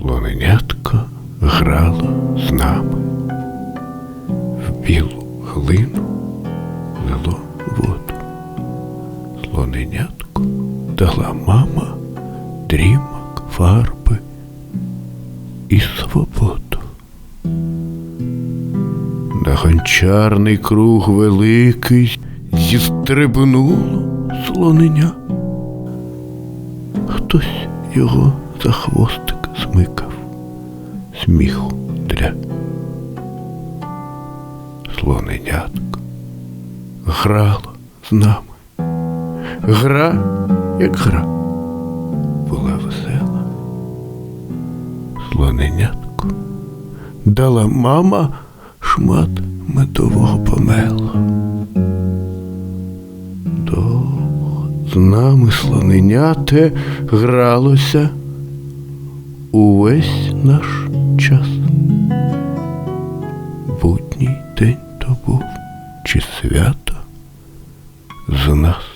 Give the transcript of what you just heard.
Слоненятко грало з нами. В білу глину лило воду. Слоненятку дала мама дрімок, фарби і свободу. На гончарний круг великий зістрибнуло слоненя. Хтось його за хвостик смикав, сміху для слоненятко грало з нами. Гра, як гра, була весела. Слоненятку дала мама шмат медового помела. Довго з нами слоненяте гралося увесь наш час. Будній день то був чи свято з нас